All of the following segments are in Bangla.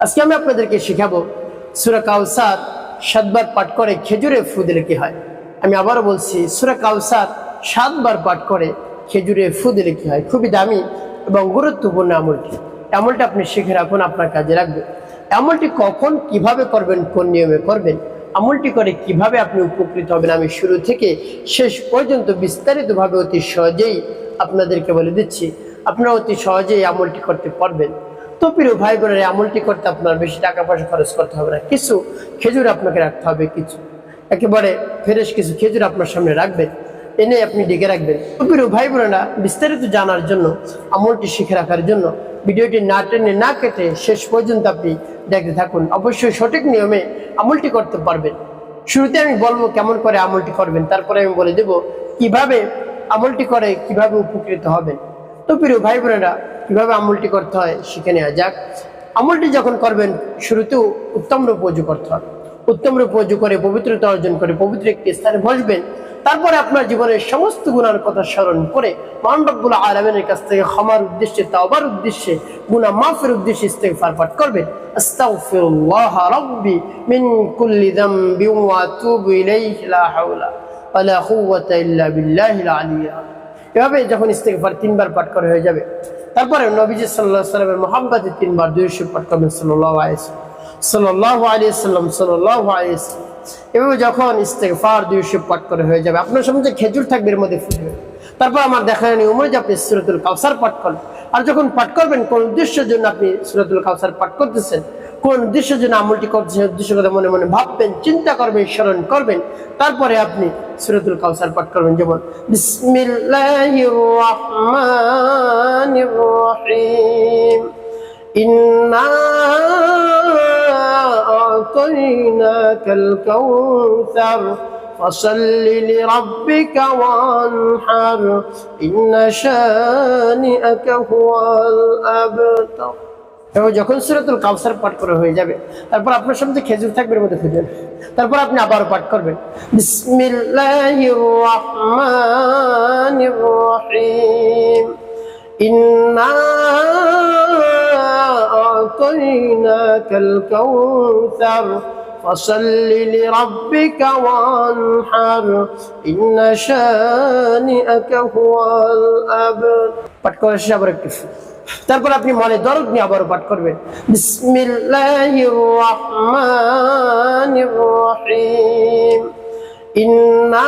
আজকে আমি আপনাদেরকে শেখাবো সুরা কাউসার সাতবার পাঠ করে খেজুরে ফু দিলে কি হয়। আমি আবারও বলছি, সুরা কাউসার সাতবার পাঠ করে খেজুরে ফু দিলে কি হয়। খুবই দামি এবং গুরুত্বপূর্ণ আমলটি। আমলটা আপনি শিখে রাখুন, আপনার কাজে রাখবেন আমলটি কখন কীভাবে করবেন, কোন নিয়মে করবেন, আমলটি করে কীভাবে আপনি উপকৃত হবেন, আমি শুরু থেকে শেষ পর্যন্ত বিস্তারিতভাবে অতি সহজেই আপনাদেরকে বলে দিচ্ছি। আপনারা অতি সহজেই আমলটি করতে পারবেন। তো প্রিয় ভাই বোনের আমলটি করতে আপনার বেশি টাকা পয়সা খরচ করতে হবে না। কিছু খেজুর আপনাকে রাখতে হবে, কিছু। একেবারে ফ্রেশ কিছু খেজুর আপনার সামনে রাখবেন, এনে আপনি ডেকে রাখবেন। তো প্রিয় ভাই বোনেরা, বিস্তারিত জানার জন্য, আমলটি শিখে রাখার জন্য, ভিডিওটি না টেনে না কেটে শেষ পর্যন্ত আপনি দেখতে থাকুন। অবশ্যই সঠিক নিয়মে আমলটি করতে পারবেন। শুরুতে আমি বলব কেমন করে আমলটি করবেন, তারপরে আমি বলে দেব কীভাবে আমলটি করে, কীভাবে উপকৃত হবেন। তো প্রিয় ভাই বোনেরা কীভাবে আমলটি করতে হয়, শিখে নেওয়া যাক। আমলটি যখন করবেন, শুরুতেও উত্তম রূপ উজু করতে হবে। উত্তম রূপ উজু করে, পবিত্রতা অর্জন করে, পবিত্র একটি স্থানে বসবেন। তারপরে আপনার জীবনের সমস্ত গুণার কথা স্মরণ করে মহানবুল আলমের কাছ থেকে ক্ষমার উদ্দেশ্যে, তাওবার উদ্দেশ্যে গুণা মাফের উদ্দেশ্যে ইস্তেগফার পাঠ করবেন। আস্তাগফিরুল্লাহ রাব্বি মিন কুল্লি যামবি ওয়া আতুবু ইলাইহি লা হাওলা ওয়ালা কুওয়াতা ইল্লা বিল্লাহিল আলিয়্যিল এভাবে যখন ইস্তেকফার তিনবার পাঠ করে হয়ে যাবে, তারপরে নবীজি সাল্লাহ সাল্লামের মোহাম্মদে তিনবার দুইশো পাঠ করবেন সাল্লাহ সাল্লাহ আলিয়াল্লাম সাল্লাহ আলিয়াল্লাম এভাবে যখন ইস্তেকফার দুইশো পাঠ করে হয়ে যাবে, আপনার সামনে খেজুর থাকবে এর মধ্যে ফুটবে। তারপর আমার দেখা নেই উমর যে আপনি সুরতুল কাউসার পাঠ করেন আর যখন পাঠ করবেন, কোন উদ্দেশ্যের জন্য আপনি সুরতুল কাউসার পাঠ করতেছেন? কোন উদ্দেশ্যের জন্য আমলটি করতেছেন? উদ্দেশ্য কথা মনে মনে ভাববেন, চিন্তা করবেন, স্মরণ করবেন। তারপরে আপনি সুরতুল কাউসার পাঠ করবেন। যেমন রহমানির ইন্না কাউসার। فصل لربك وانحر إن شانئك هو الأبتر এবং যখন সুরাতুল কাউসার পাঠ করা হয়ে যাবে তারপর আপনার সামনে খেজুর থাকবে এর মধ্যে খুঁজবেন তারপর আপনি আবারও পাঠ করবেন বিসমিল্লাহির রহমানির রহিম ইন্না আতাইনাকাল কাউসার فصل لربك وانحر إن شانئك هو الأبتر পাঠ করা শেষ আবার একটু তারপর আপনি মনে দরদ নিয়ে আবারও পাঠ করবেন বিসমিল্লাহির রহমানির রহিম ইন্না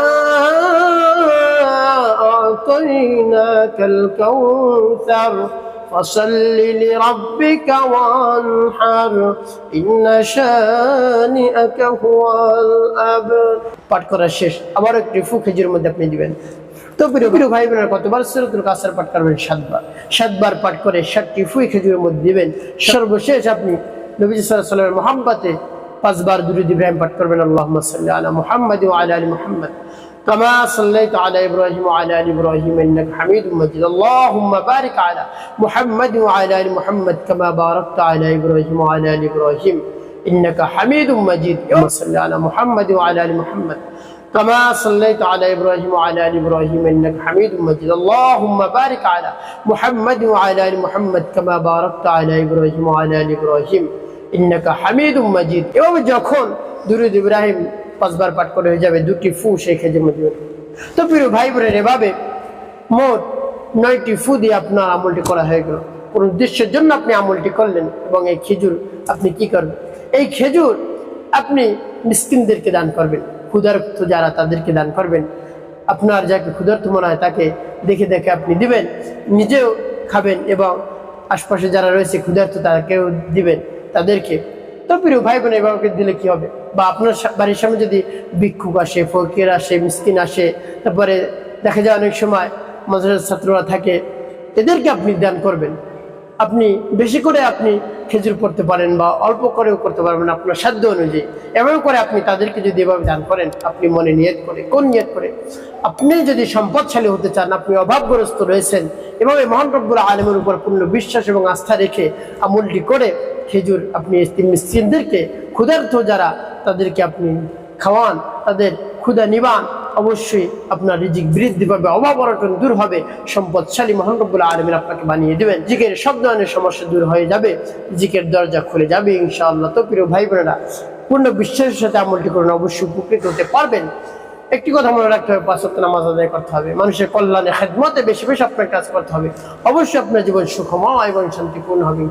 আতাইনাকাল কাউসার فصل لربك وانحر إن شانئك هو الأبتر পাঠ করা শেষ আবার একটি ফু খেজুর মধ্যে আপনি দিবেন তো প্রিয় প্রিয় ভাই বোনেরা কতবার সুরতুল কাসার পাঠ করবেন সাতবার সাতবার পাঠ করে ষাটটি ফুই খেজুরের মধ্যে দিবেন সর্বশেষ আপনি নবীজ সাল্লামের মোহাম্মতে পাঁচবার দুরুদ ইব্রাহিম পাঠ করবেন আল্লাহ সাল্লাহ আলা মুহাম্মদ ও আলা আলী মুহাম্মদ كما صليت على ابراهيم وعلى ال ابراهيم انك حميد مجيد اللهم بارك على محمد وعلى ال محمد كما باركت على ابراهيم وعلى ال ابراهيم انك حميد مجيد اللهم صل على محمد وعلى ال محمد كما صليت على ابراهيم وعلى ال ابراهيم انك حميد مجيد اللهم بارك على محمد وعلى ال محمد كما باركت على ابراهيم وعلى ال ابراهيم ইন্নাকা হামিদুম মাজিদ। এভাবে যখন দুরুদ ইব্রাহিম পাঁচবার পাঠ করে হয়ে যাবে, দুটি ফু সেই খেজে মধ্যে তো প্রিয় ভাই বোনের এভাবে মোট নয়টি ফু দিয়ে আপনার আমলটি করা হয়ে গেল। কোন উদ্দেশ্যের জন্য আপনি আমলটি করলেন এবং এই খেজুর আপনি কি করবেন? এই খেজুর আপনি মিসকিনদেরকে দান করবেন। ক্ষুধার্ত যারা তাদেরকে দান করবেন, আপনার যাকে ক্ষুধার্ত মনে হয় তাকে দেখে দেখে আপনি দিবেন, নিজেও খাবেন এবং আশপাশে যারা রয়েছে ক্ষুধার্ত তাকেও দিবেন। তাদেরকে, তো প্রিয় ভাই বোন এভাবে দিলে কি হবে? বা আপনার বাড়ির সামনে যদি ভিক্ষুক আসে, ফকির আসে, মিসকিন আসে, তারপরে দেখা যায় অনেক সময় মাদ্রাসার ছাত্ররা থাকে, এদেরকে আপনি দান করবেন। আপনি বেশি করে আপনি খেজুর করতে পারেন বা অল্প করেও করতে পারবেন আপনার সাধ্য অনুযায়ী। এভাবে করে আপনি তাদেরকে যদি এভাবে দান করেন, আপনি মনে নিয়ত করে, কোন নিয়ত করে? আপনি যদি সম্পদশালী হতে চান, আপনি অভাবগ্রস্ত রয়েছেন, এভাবে মহান রব্বুর আলমের উপর পূর্ণ বিশ্বাস এবং আস্থা রেখে আমলটি করে খেজুর আপনি মিসকিনদেরকে ক্ষুধার্থ যারা, তাদেরকে আপনি খাওয়ান, তাদের ক্ষুদা নিবান। অবশ্যই আপনার রিজিক বৃদ্ধি পাবে, অভাব অনটন দূর হবে। সম্পদশালী মহান রব্বুল আলমিন আপনাকে বানিয়ে দেবেন। জিকের সব ধরনের সমস্যা দূর হয়ে যাবে। জিকের দরজা খুলে যাবে ইনশাআল্লাহ। তো প্রিয় ভাই বোনেরা, পূর্ণ বিশ্বাসের সাথে আমলটি করুন, অবশ্যই উপকৃত হতে পারবেন। একটি কথা মনে রাখতে হবে, পাঁচ নামাজ আদায় করতে হবে। মানুষের কল্যাণে, খেদমতে বেশি বেশি আপনার কাজ করতে হবে। অবশ্যই আপনার জীবন সুখময় এবং শান্তিপূর্ণ হবে।